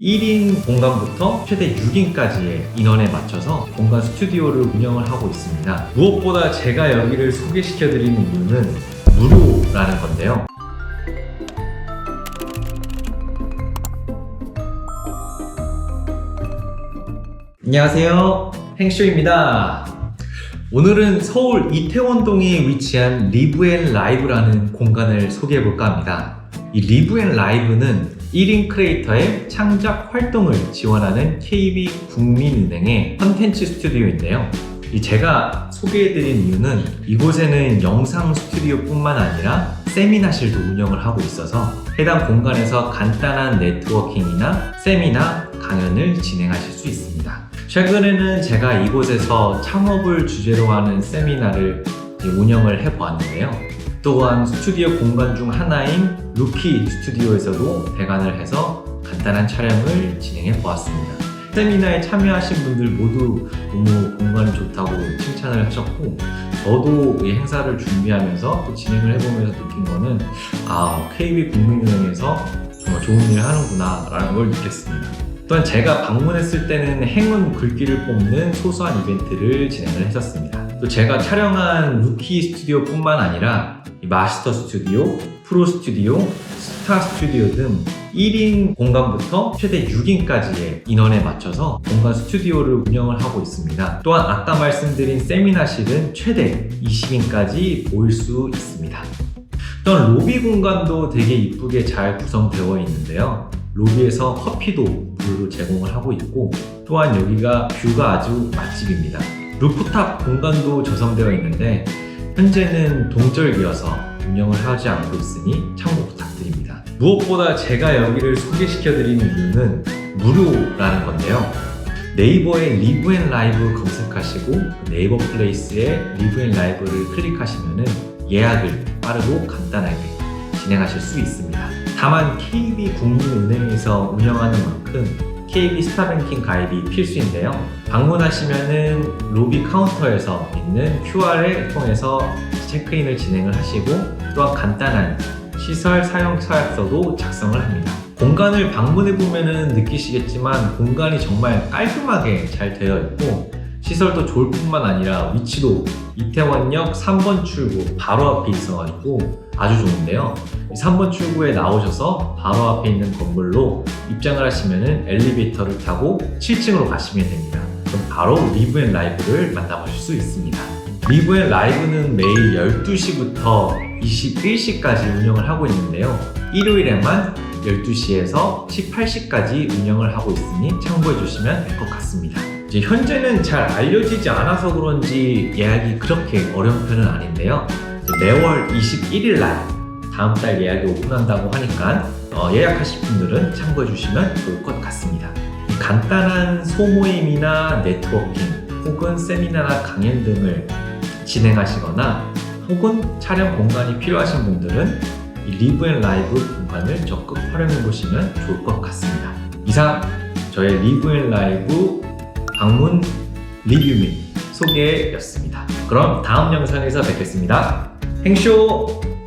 1인 공간부터 최대 6인까지의 인원에 맞춰서 공간 스튜디오를 운영을 하고 있습니다. 무엇보다 제가 여기를 소개시켜 드리는 이유는 무료라는 건데요. 안녕하세요. 행쇼입니다. 오늘은 서울 이태원동에 위치한 리브 앤 라이브라는 공간을 소개해 볼까 합니다. 이 리브 앤 라이브는 1인 크리에이터의 창작 활동을 지원하는 KB 국민은행의 컨텐츠 스튜디오인데요. 이 제가 소개해드린 이유는 이곳에는 영상 스튜디오뿐만 아니라 세미나실도 운영을 하고 있어서 해당 공간에서 간단한 네트워킹이나 세미나, 강연을 진행하실 수 있습니다. 최근에는 제가 이곳에서 창업을 주제로 하는 세미나를 운영을 해보았는데요. 또한 스튜디오 공간 중 하나인 루키 스튜디오에서도 대관을 해서 간단한 촬영을 진행해 보았습니다. 세미나에 참여하신 분들 모두 너무 공간이 좋다고 칭찬을 하셨고 저도 이 행사를 준비하면서 또 진행을 해보면서 느낀 거는 아 KB 국민은행에서 정말 좋은 일을 하는구나 라는 걸 느꼈습니다. 또한 제가 방문했을 때는 행운 글귀를 뽑는 소소한 이벤트를 진행을 했었습니다. 또 제가 촬영한 루키 스튜디오뿐만 아니라 이 마스터 스튜디오, 프로 스튜디오, 스타 스튜디오 등 1인 공간부터 최대 6인까지의 인원에 맞춰서 공간 스튜디오를 운영을 하고 있습니다. 또한 아까 말씀드린 세미나실은 최대 20인까지 모일 수 있습니다. 또한 로비 공간도 되게 이쁘게 잘 구성되어 있는데요. 로비에서 커피도 무료로 제공을 하고 있고 또한 여기가 뷰가 아주 맛집입니다. 루프탑 공간도 조성되어 있는데 현재는 동절기여서 운영을 하지 않고 있으니 참고 부탁드립니다. 무엇보다 제가 여기를 소개시켜드리는 이유는 무료라는 건데요. 네이버에 리브 앤 라이브 검색하시고 네이버 플레이스에 리브 앤 라이브를 클릭하시면 예약을 빠르고 간단하게 진행하실 수 있습니다. 다만 KB 국민은행에서 운영하는 만큼 KB 스타뱅킹 가입이 필수인데요. 방문하시면은 로비 카운터에서 있는 QR을 통해서 체크인을 진행을 하시고 또한 간단한 시설 사용 서약서도 작성을 합니다. 공간을 방문해 보면은 느끼시겠지만 공간이 정말 깔끔하게 잘 되어 있고 시설도 좋을 뿐만 아니라 위치도 이태원역 3번 출구 바로 앞에 있어가지고 아주 좋은데요. 3번 출구에 나오셔서 바로 앞에 있는 건물로 입장을 하시면은 엘리베이터를 타고 7층으로 가시면 됩니다. 그럼 바로 리브 앤 라이브를 만나보실 수 있습니다. 리브 앤 라이브는 매일 12시부터 21시까지 운영을 하고 있는데요. 일요일에만 12시에서 18시까지 운영을 하고 있으니 참고해 주시면 될 것 같습니다. 이제 현재는 잘 알려지지 않아서 그런지 예약이 그렇게 어려운 편은 아닌데요. 매월 21일 날 다음 달 예약이 오픈한다고 하니까 어, 예약하실 분들은 참고해 주시면 좋을 것 같습니다. 이 간단한 소모임이나 네트워킹 혹은 세미나나 강연 등을 진행하시거나 혹은 촬영 공간이 필요하신 분들은 이 리브 앤 라이브 공간을 적극 활용해 보시면 좋을 것 같습니다. 이상 저의 리브 앤 라이브 방문 리뷰 및 소개였습니다. 그럼 다음 영상에서 뵙겠습니다. 행쇼!